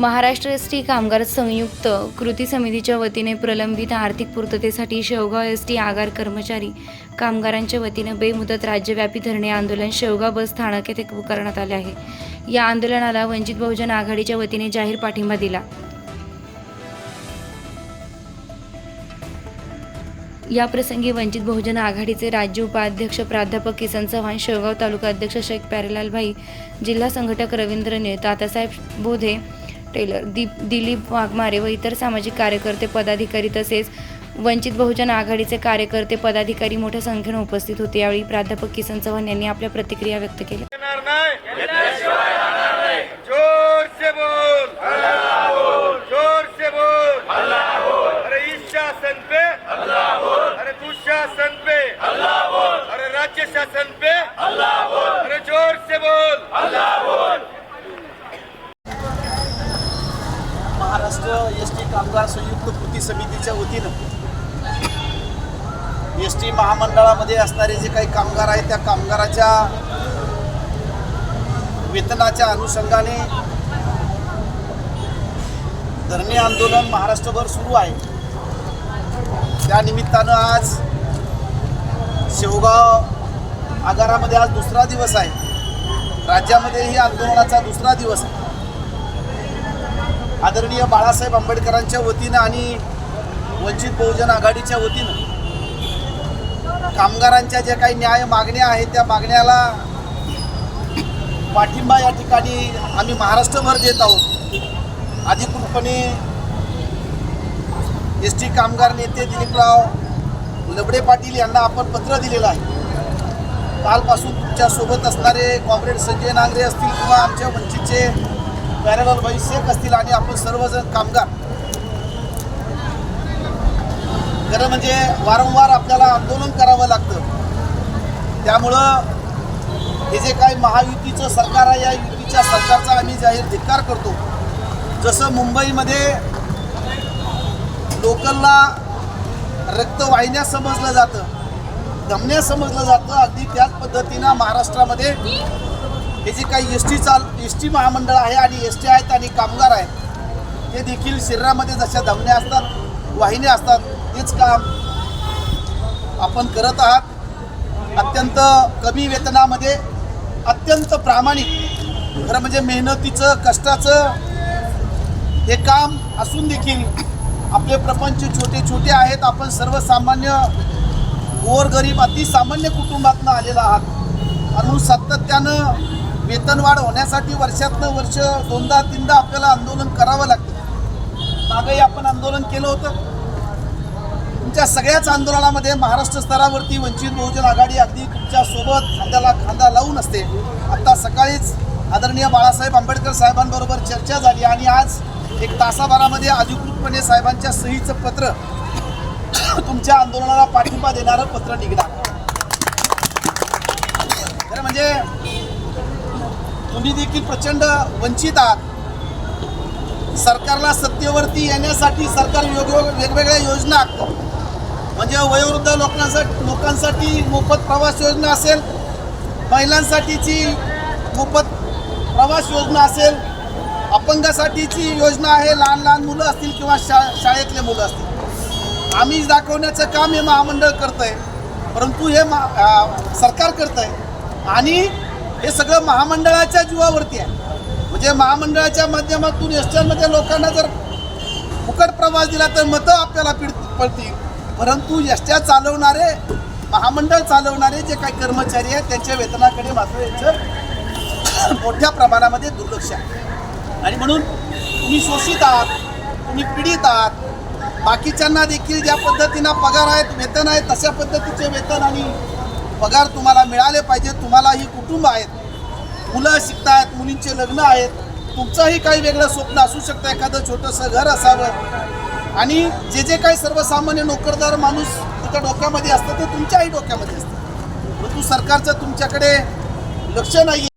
Maharashtra S T कामगार संयुक्त कृती समितीच्या वतीने प्रलंबित आर्थिक पूर्ततेसाठी शेवगाव एस टी आगार कर्मचारी कामगारांच्या वतीने बेमुदत राज्यव्यापी धरणे आंदोलन शेवगाव बस स्थानक येथे करण्यात आले आहे. या आंदोलनाला वंचित बहुजन आघाडीच्या वतीने जाहीर पाठिंबा दिला. या प्रसंगी वंचित बहुजन आघाडीचे राज्य उपाध्यक्ष प्राध्यापक किसन चव्हाण शेवगाव तालुका अध्यक्ष शेख प्यारेलाल भाई जिल्हा संघटक रवींद्र ने तात्यासाहेब बोधे टेलर दीप दिलीप वाघमारे व इतर सामाजिक कार्यकर्ते पदाधिकारी तसेच वंचित बहुजन आघाडीचे कार्यकर्ते पदाधिकारी मोठ्या संख्येने उपस्थित होते. यावेळी प्राध्यापक किसन चव्हाण यांनी आपल्या प्रतिक्रिया व्यक्त केल्या. शासन पे. अरे राज्य शासन पे अरे जोर से बोल महाराष्ट्र एस टी कामगार संयुक्त कृती समितीच्या वतीनं एस टी महामंडळामध्ये असणारे जे काही कामगार आहेत त्या कामगाराच्या वेतनाच्या अनुषंगाने धरणे आंदोलन महाराष्ट्रभर सुरू आहे. त्या निमित्तानं आज शेवगाव आगारामध्ये आज दुसरा दिवस आहे. राज्यामध्येही आंदोलनाचा दुसरा दिवस आहे. आदरणीय बाळासाहेब आंबेडकरांच्या वतीनं आणि वंचित बहुजन आघाडीच्या वतीनं कामगारांच्या ज्या काही न्याय मागण्या आहेत त्या मागण्याला पाठिंबा या ठिकाणी आम्ही महाराष्ट्रभर देत आहोत. अधिकृतपणे एस टी कामगार नेते दिलीपराव लबडे पाटील यांना आपण पत्र दिलेलं आहे. कालपासून तुमच्यासोबत असणारे कॉम्रेड संजय नांगरे असतील किंवा आमच्या वंचितचे पॅरल भाई शेख असतील आणि आपण सर्वजण कामगार. खरं म्हणजे वारंवार आपल्याला आंदोलन करावं लागतं. त्यामुळं हे जे काही महायुतीचं सरकार आहे या युतीच्या सरकारचा आम्ही जाहीर धिक्कार करतो. जसं मुंबईमध्ये लोकलला रक्तवाहिन्या समजलं जातं धमन्या समजलं जातं अगदी त्याच पद्धतीनं महाराष्ट्रामध्ये हे जे काही एस टी चाल एस टी महामंडळ आहे आणि एस टी आहेत आणि कामगार आहेत ते देखील शरीरामध्ये जशा धमण्या असतात वाहिन्या असतात तेच काम आपण करत आहात. अत्यंत कमी वेतनामध्ये अत्यंत प्रामाणिक खरं म्हणजे मेहनतीचं कष्टाचं हे काम असून देखील आपले प्रपंच छोटे छोटे आहेत. आपण सर्वसामान्य गोरगरीब अतिसामान्य कुटुंबातनं आलेला आहात. अनु सातत्यानं वेतनवाढ होण्यासाठी वर्षातनं वर्ष दोनदा तीनदा आपल्याला आंदोलन करावं लागतं. मागंही आपण आंदोलन केलं होतं. तुमच्या सगळ्याच आंदोलनामध्ये महाराष्ट्र स्तरावरती वंचित बहुजन आघाडी अगदी तुमच्यासोबत खांद्याला खांदा लावून असते. आत्ता सकाळीच आदरणीय बाळासाहेब आंबेडकर साहेबांबरोबर चर्चा झाली आणि आज एक तासाभरामध्ये अधिकृतपणे साहेबांच्या सहीचं पत्र तुमच्या आंदोलनाला पाठिंबा देणारं पत्र निघणार. खरं म्हणजे तुम्ही देखील प्रचंड वंचित आहात. सरकारला सत्तेवरती येण्यासाठी सरकार वेगवेग वेगवेगळ्या योजना आखतं म्हणजे वयोवृद्ध लोकांसाठी लोकांसाठी मोफत प्रवास योजना असेल महिलांसाठीची मोफत प्रवास योजना असेल अपंगासाठीची योजना आहे लहान लहान मुलं असतील किंवा शा शाळेतले मुलं असतील. आम्ही दाखवण्याचं काम हे महामंडळ करतं आहे परंतु हे मा सरकार करतं आहे आणि हे सगळं महामंडळाच्या जीवावरती आहे. म्हणजे महामंडळाच्या माध्यमातून एस लोकांना जर फुकट प्रवास दिला तर मतं आपल्याला पिड पडतील. परंतु एसट्या चालवणारे महामंडळ चालवणारे जे काही कर्मचारी आहेत त्यांच्या वेतनाकडे मात्र यांचं मोठ्या प्रमाणामध्ये दुर्लक्ष आहे. आणि म्हणून तुम्ही शोषित आहात तुम्ही पीडित आहात बाकीच्यांना देखील ज्या पद्धतीनं पगार आहेत वेतन आहेत तशा पद्धतीचे वेतन आणि पगार तुम्हाला मिळाले पाहिजे तुम्हालाही कुटुंब आहेत. मुलं शिकतायत मुलींचे लग्न आहेत. तुमचंही काही वेगळं स्वप्न असू शकतं एखादं छोटंसं घर असावं. आणि जे जे काही सर्वसामान्य नोकरदार माणूस त्याच्या डोक्यामध्ये असतं ते तुमच्याही डोक्यामध्ये असतं परंतु सरकारचं तुमच्याकडे लक्ष नाही